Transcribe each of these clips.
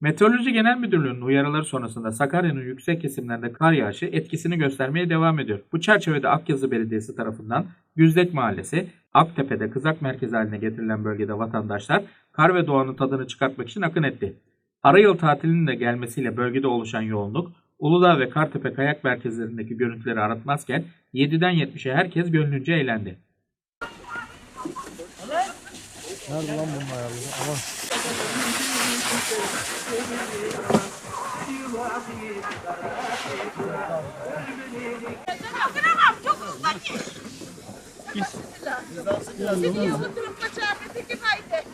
Meteoroloji Genel Müdürlüğü'nün uyarıları sonrasında Sakarya'nın yüksek kesimlerinde kar yağışı etkisini göstermeye devam ediyor. Bu çerçevede Akyazı Belediyesi tarafından Güzdek Mahallesi, Aktepe'de kızak merkezi haline getirilen bölgede vatandaşlar kar ve doğanın tadını çıkartmak için akın etti. Ara yıl tatilinin de gelmesiyle bölgede oluşan yoğunluk, Uludağ ve Kartepe kayak merkezlerindeki görüntüleri aratmazken 7'den 70'e herkes gönlünce eğlendi. Nerede lan bunun ayarları? Aman. Kıramam çok hızlı. Seni yavruturum kaçağı bir haydi.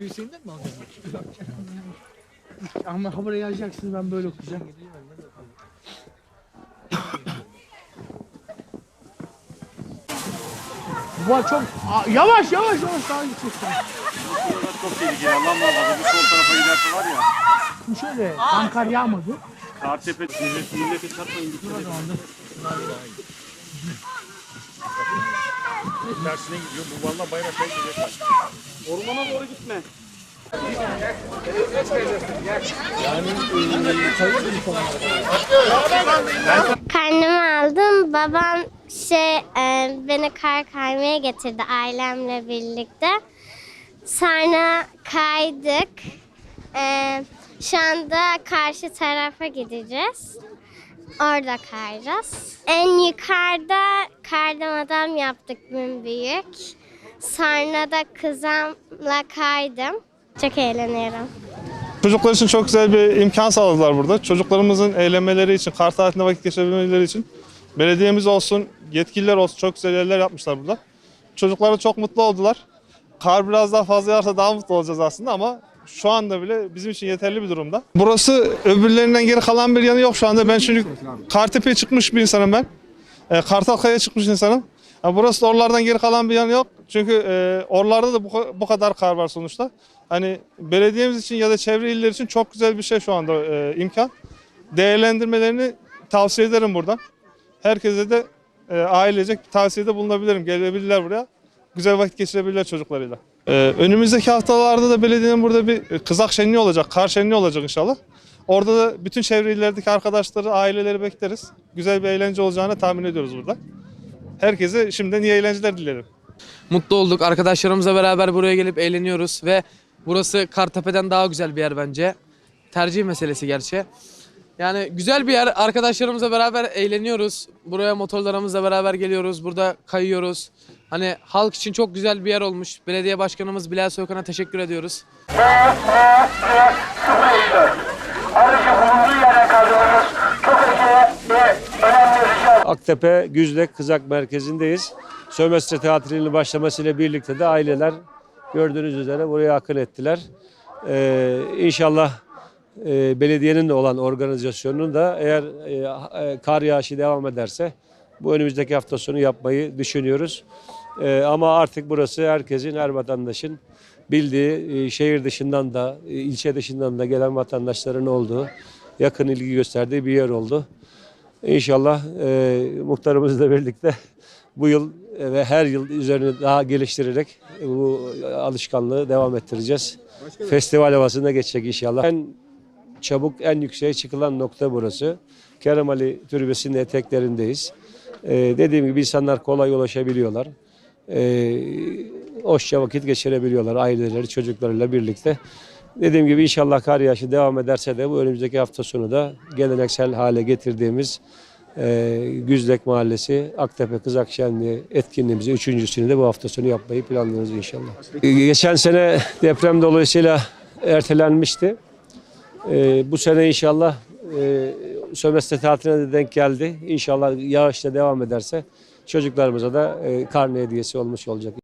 Hüseyin'den mi alacaksın? Ama haberi yazacaksın ben böyle okuyacağım. Bu çok Aa, yavaş yavaş yavaş daha gideceksin. Çok tehlikeli Allah muhafaza. Bu sol tarafa giderse var ya. Şimdi şöyle tam kar yağmadı. Kartepe millet, millete çarpmayın. Gitme. Tersine gidiyor. Bu valla bayrak şey gidecek. Ormana doğru gitme. Karnımı aldım. Babam şey e, beni kar kaymaya getirdi ailemle birlikte. Sonra kaydık. E, şu anda karşı tarafa gideceğiz. Orada kayacağız. En yukarıda kardan adam yaptık büyük. Sonra da kızımla kaydım. Çok eğleniyorum. Çocuklar için çok güzel bir imkan sağladılar burada. Çocuklarımızın eğlenmeleri için, kar tatilinde vakit geçirebilmeleri için belediyemiz olsun, yetkililer olsun çok güzel yerler yapmışlar burada. Çocuklar da çok mutlu oldular. Kar biraz daha fazla yağarsa daha mutlu olacağız aslında ama şu anda bile bizim için yeterli bir durumda. Burası öbürlerinden geri kalan bir yanı yok şu anda. Ben çünkü Kartepe'ye çıkmış bir insanım ben. E, Kartalkaya'ya çıkmış insanım. Ya burası da oralardan geri kalan bir yanı yok. Çünkü e, oralarda da bu, bu kadar kar var sonuçta. Hani belediyemiz için ya da çevre iller için çok güzel bir şey şu anda e, imkan. Değerlendirmelerini tavsiye ederim buradan. Herkese de e, ailecek bir tavsiyede bulunabilirim. Gelebilirler buraya. Güzel vakit geçirebilirler çocuklarıyla. E, önümüzdeki haftalarda da belediyenin burada bir e, kızak şenliği olacak, kar şenliği olacak inşallah. Orada da bütün çevre illerdeki arkadaşları, aileleri bekleriz. Güzel bir eğlence olacağını tahmin ediyoruz burada. Herkese şimdiden iyi eğlenceler dilerim. Mutlu olduk. Arkadaşlarımızla beraber buraya gelip eğleniyoruz ve burası Kartepe'den daha güzel bir yer bence. Tercih meselesi gerçi. Yani güzel bir yer. Arkadaşlarımızla beraber eğleniyoruz. Buraya motorlarımızla beraber geliyoruz. Burada kayıyoruz. Hani halk için çok güzel bir yer olmuş. Belediye Başkanımız Bilal Soykan'a teşekkür ediyoruz. Aktepe Güzdek Kızak Merkezi'ndeyiz. Sömestr tatilinin başlamasıyla birlikte de aileler gördüğünüz üzere buraya akın ettiler. Ee, inşallah e, belediyenin de olan organizasyonunun da eğer e, e, kar yağışı devam ederse bu önümüzdeki hafta sonu yapmayı düşünüyoruz. Ama artık burası herkesin, her vatandaşın bildiği, e, şehir dışından da, e, ilçe dışından da gelen vatandaşların olduğu, yakın ilgi gösterdiği bir yer oldu. İnşallah e, muhtarımızla birlikte bu yıl ve her yıl üzerine daha geliştirerek bu alışkanlığı devam ettireceğiz. Festival havasında geçecek inşallah. En çabuk en yükseğe çıkılan nokta burası. Kerem Ali Türbesi'nin eteklerindeyiz. E, dediğim gibi insanlar kolay ulaşabiliyorlar. E, hoşça vakit geçirebiliyorlar aileleri, çocuklarıyla birlikte. Dediğim gibi inşallah kar yağışı devam ederse de bu önümüzdeki hafta sonu da geleneksel hale getirdiğimiz e, Güzdek Mahallesi, Aktepe Şenliği etkinliğimizi üçüncüsünü de bu hafta sonu yapmayı planlıyoruz inşallah. Geçen sene deprem dolayısıyla ertelenmişti. E, bu sene inşallah e, sömestr tatiline de denk geldi. İnşallah yağışla devam ederse çocuklarımıza da e, karne hediyesi olmuş olacak.